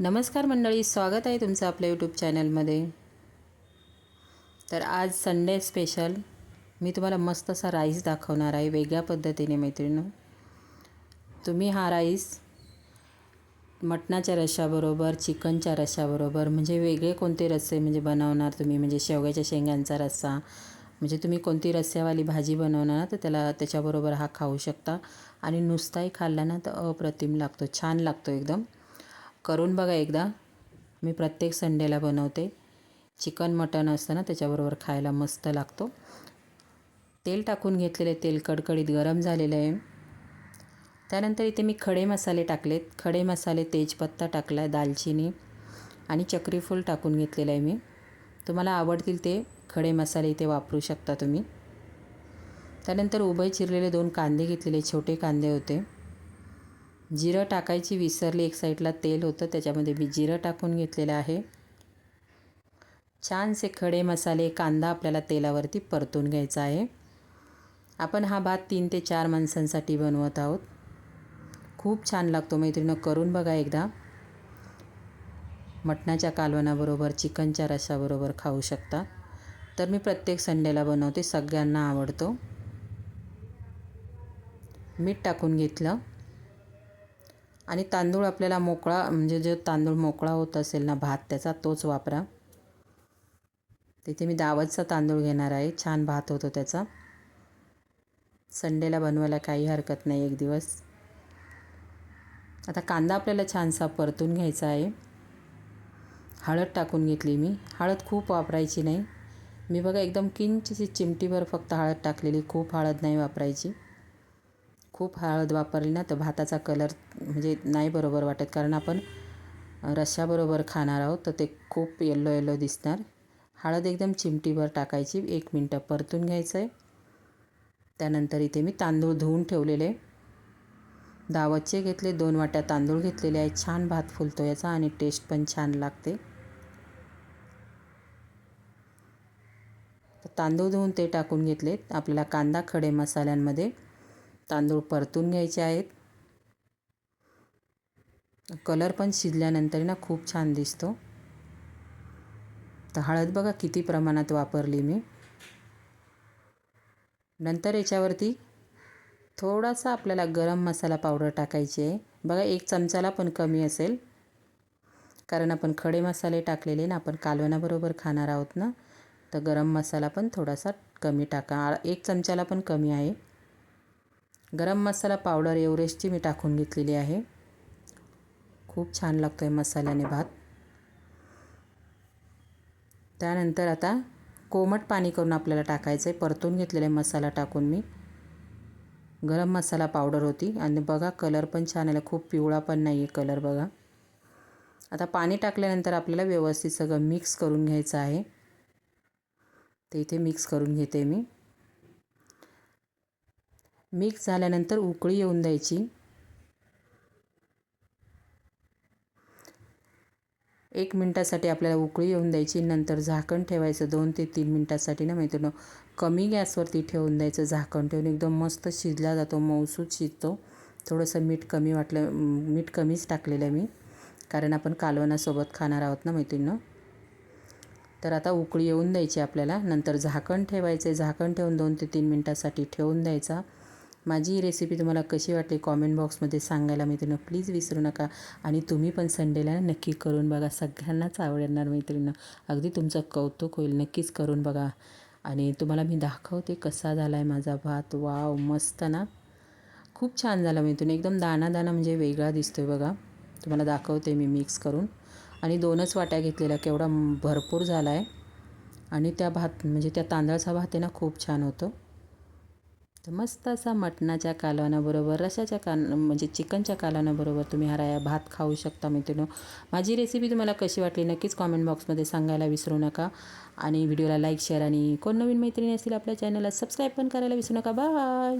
नमस्कार मंडळी स्वागत आहे तुमचं आपल्या यूट्यूब चॅनलमध्ये तर आज संडे स्पेशल मी तुम्हाला मस्त असा राईस दाखवणार आहे वेगळ्या पद्धतीने मैत्रिणी तुम्ही हा राईस मटणाच्या रशाबरोबर चिकनच्या रशाबरोबर म्हणजे वेगळे कोणते रस्से म्हणजे बनवणार तुम्ही? म्हणजे शेवग्याच्या शेंगांचा रस्सा म्हणजे तुम्ही कोणती रस्स्यावाली भाजी बनवणार ना तर त्याला त्याच्याबरोबर हा खाऊ शकता. आणि नुसताही खाल्ला ना तर अप्रतिम लागतो छान लागतो एकदम. करून बघा एकदा. मी प्रत्येक संडेला बनवते. चिकन मटन असतं ना त्याच्याबरोबर खायला मस्त लागतो. तेल टाकून घेतलेले तेल कडकडीत गरम झालेलं आहे. त्यानंतर इथे मी खडे मसाले टाकलेत. खडे मसाले तेजपत्ता टाकला आहे दालचिनी आणि चक्रीफूल टाकून घेतलेलं आहे मी. तुम्हाला आवडतील ते खडे मसाले इथे वापरू शकता तुम्ही. त्यानंतर उभे चिरलेले दोन कांदे घेतलेले छोटे कांदे होते. जिरं टाकायची विसरली एक साईडला तेल होतं त्याच्यामध्ये मी जिरं टाकून घेतलेलं आहे. छानसे खडे मसाले कांदा आपल्याला तेलावरती परतून घ्यायचा आहे. आपण हा भात तीन ते चार माणसांसाठी बनवत आहोत. खूप छान लागतो मैत्रिणं करून बघा एकदा. मटणाच्या कालवणाबरोबर चिकनच्या रशाबरोबर खाऊ शकता. तर मी प्रत्येक संडेला बनवते सगळ्यांना आवडतो. मीठ टाकून घेतलं. आणि तांदूळ आपल्याला मोकळा म्हणजे जो तांदूळ मोकळा होत असेल ना भात त्याचा तोच वापरा. तिथे मी दावतचा तांदूळ घेणार आहे. छान भात होतो त्याचा. संडेला बनवायला काही हरकत नाही एक दिवस. आता कांदा आपल्याला छानसा परतून घ्यायचा आहे. हळद टाकून घेतली मी. हळद खूप वापरायची नाही. मी बघा एकदम किंचित चिमटीभर फक्त हळद टाकलेली. खूप हळद नाही वापरायची. खूप हळद वापरली ना तर भाताचा कलर म्हणजे नाही बरोबर वाटत. कारण आपण रश्श्याबरोबर खाणार आहोत तर ते खूप येल्लो येल्लो दिसणार. हळद एकदम चिमटीभर टाकायची एक मिनटं परतून घ्यायचं आहे त्यानंतर इथे मी तांदूळ धुवून ठेवलेले. दावतचे घेतले दोन वाट्या तांदूळ घेतलेले आहे छान भात फुलतो याचा आणि टेस्ट पण छान लागते. तांदूळ धुवून ते टाकून घेतलेत. आपल्याला कांदा खडे मसाल्यांमध्ये तांदूळ परतून घ्यायचे आहेत. कलर पण शिजल्यानंतर ना खूप छान दिसतो. तर हळद बघा किती प्रमाणात वापरली मी. नंतर याच्यावरती थोडासा आपल्याला गरम मसाला पावडर टाकायची आहे. बघा एक चमचाला पण कमी असेल. कारण आपण खडे मसाले टाकलेले ना आपण कालवणाबरोबर खाणार आहोत ना. तर गरम मसाला पण थोडासा कमी टाका. एक चमचाला पण कमी आहे. गरम मसाला पावडर एवरेस्टची मी टाकून घेतलेली आहे. खूप छान लागतो आहे मसाल्याने भात. त्यानंतर आता कोमट पाणी करून आपल्याला टाकायचं आहे परतून घेतलेला मसाला टाकून मी. गरम मसाला पावडर होती. आणि बघा कलर पण छान आला. खूप पिवळा पण नाही आहे कलर बघा. आता पाणी टाकल्यानंतर आपल्याला व्यवस्थित सगळं मिक्स करून घ्यायचं आहे. ते इथे मिक्स करून घेते मी. मिक्स झाल्यानंतर उकळी येऊन द्यायची. एक मिनटासाठी आपल्याला उकळी येऊन द्यायची. नंतर झाकण ठेवायचं. दोन ते तीन मिनटासाठी ना माहिती कमी गॅसवरती ठेवून द्यायचं. झाकण ठेवून एकदम मस्त शिजला जातो मऊसूत शिजतो. थोडंसं मीठ कमी वाटलं मीठ कमीच टाकलेलं आहे मी कारण आपण कालवणासोबत खाणार आहोत ना मैत्रिणीनं. तर आता उकळी येऊन द्यायची आपल्याला. नंतर झाकण ठेवायचे झाकण ठेवून दोन ते तीन मिनटासाठी ठेवून द्यायचा. माझी ही रेसिपी तुम्हाला कशी वाटली कॉमेंट बॉक्समध्ये सांगायला मैत्रिणं प्लीज विसरू नका. आणि तुम्ही पण संडेला नक्की करून बघा. सगळ्यांनाच आवडणार मैत्रिणींना. अगदी तुमचं कौतुक होईल. नक्कीच करून बघा. आणि तुम्हाला मी दाखवते कसा झाला आहे माझा भात. वाव मस्त ना? खूप छान झाला मैत्रिणी. एकदम दाना दाना म्हणजे वेगळा दिसतो आहे बघा. तुम्हाला दाखवते मी मिक्स करून. आणि दोनच वाट्या घेतलेल्या. केवढा भरपूर झाला आहे आणि त्या भात म्हणजे त्या तांदळाचा भात आहे ना खूप छान होतो. तर मस्त असा मटणाच्या कालवणाबरोबर रशाच्या कान म्हणजे चिकनच्या कालवणाबरोबर तुम्ही हा भात खाऊ शकता मित्रांनो. माझी रेसिपी तुम्हाला कशी वाटली नक्कीच कॉमेंट बॉक्समध्ये सांगायला विसरू नका. आणि व्हिडिओला लाईक शेअर आणि कोण नवीन मैत्रिणी असतील आपल्या चॅनलला सबस्क्राईब पण करायला विसरू नका. बाय